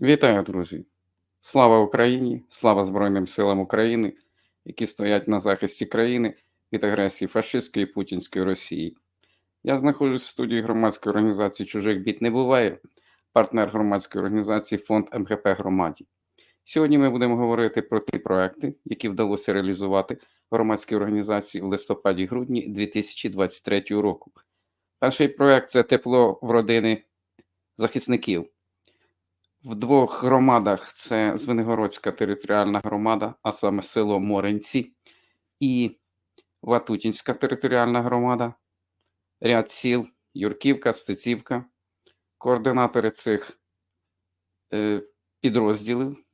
Вітаю, друзі! Слава Україні! Слава Збройним силам України, які стоять на захисті країни від агресії фашистської і путінської Росії. Я знаходжусь в студії громадської організації Чужих бід не буває, партнер громадської організації Фонд МГП Громаді. Сьогодні ми будемо говорити про ті проекти, які вдалося реалізувати громадській організації в листопаді-грудні 2023 року. Перший проект це тепло в родини захисників. В двох громадах це Звенигородська територіальна громада, а саме село Моренці, і Ватутінська територіальна громада, ряд сіл, Юрківка, Стецівка. Координатори цих е, підрозділів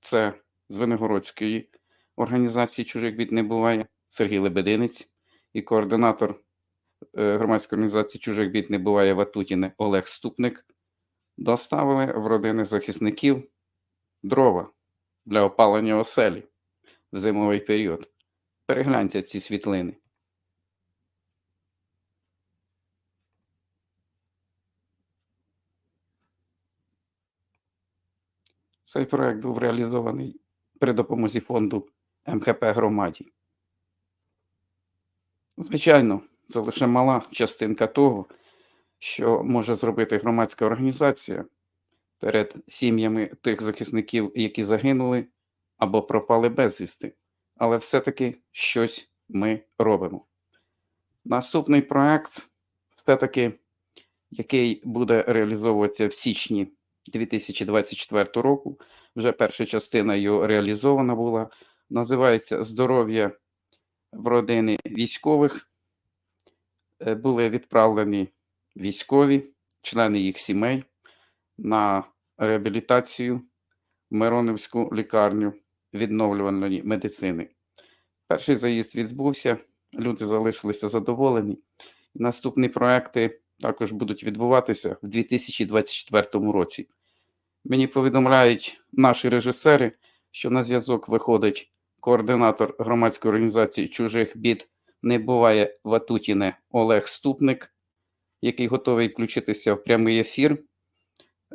це Звенигородської організації Чужих бід не буває Сергій Лебединець і координатор е, громадської організації Чужих бід не буває Ватутіне Олег Ступник доставили в родини захисників дрова для опалення оселі в зимовий період. Перегляньте ці світлини. Цей проект був реалізований при допомозі фонду МХП громаді. Звичайно, це лише мала частинка того, що може зробити громадська організація перед сім'ями тих захисників, які загинули або пропали безвісти. Але все-таки щось ми робимо. Наступний проект, все-таки, який буде реалізовуватися в січні 2024 року, вже перша частина його реалізована була, називається Здоров'я в родини військових. Е, Були відправлені військові, члени їх сімей на реабілітацію в Миронівську лікарню відновлюваної медицини. Перший заїзд відбувся, люди залишилися задоволені. Наступні проекти також будуть відбуватися в 2024 році. Мені повідомляють наші режисери, що на зв'язок виходить координатор громадської організації чужих бід не буває Ватутіне Олег Ступник який готовий включитися в прямий ефір.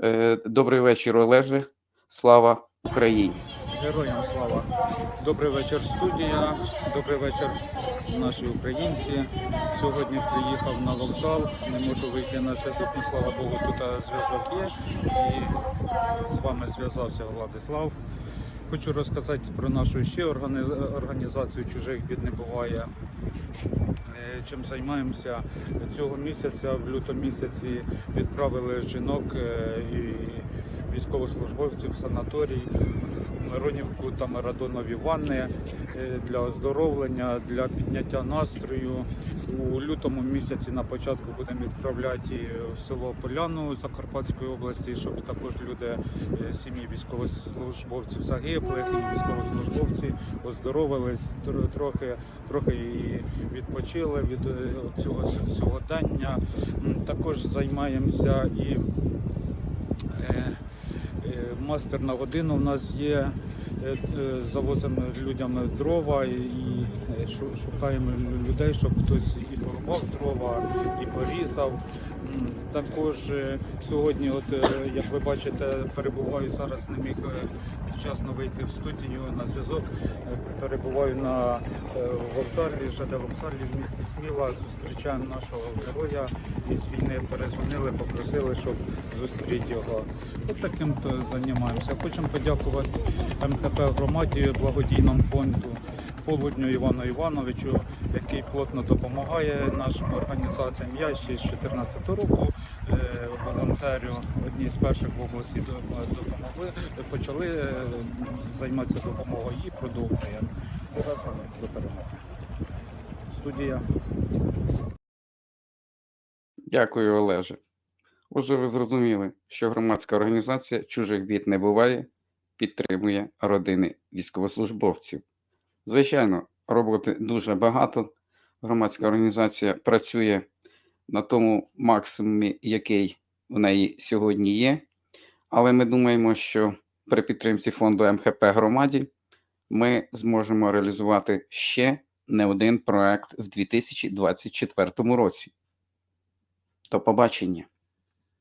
Е, Добрий вечір, Олеже. Слава Україні! Героям слава. Добрий вечір, студія. Добрий вечір, наші українці. Сьогодні приїхав на вокзал. Не можу вийти на зв'язок. Ну, слава Богу, тут зв'язок є. І з вами зв'язався Владислав. Хочу розказати про нашу ще організацію чужих бід не буває. Е, Чим займаємося цього місяця, в лютому місяці відправили жінок е, і військовослужбовців в санаторій Миронівку та Марадонові ванни е, для оздоровлення, для підняття настрою. У лютому місяці на початку будемо відправляти в село Поляну Закарпатської області, щоб також люди, е, сім'ї військовослужбовців загиблих і військовослужбовці оздоровились трохи, трохи і відпочили від е, цього сьогодення. Також займаємося і е, Е, Мастер на годину в нас є. Е, е, Завозимо людям дрова і е, шу- шукаємо людей, щоб хтось і порубав дрова, і порізав. Також е, сьогодні, от е, як ви бачите, перебуваю зараз, не міг е, вчасно вийти в студію на зв'язок. Перебуваю на вокзалі, ЖД вокзалі в місті Сміла. Зустрічаємо нашого героя і з війни перезвонили, попросили, щоб зустріти його. От таким то займаємося. Хочемо подякувати МКП громаді, благодійному фонду Полудню Івану Івановичу, який плотно допомагає нашим організаціям. Я ще з 2014 року е, волонтерю одній з перших в області допомогли, почали е, займатися допомогою і продовжуємо. До перемоги. Студія. Дякую, Олеже. Отже, ви зрозуміли, що громадська організація чужих бід не буває, підтримує родини військовослужбовців. Звичайно, роботи дуже багато. Громадська організація працює на тому максимумі, який в неї сьогодні є. Але ми думаємо, що при підтримці фонду МХП громаді ми зможемо реалізувати ще не один проект в 2024 році. До побачення.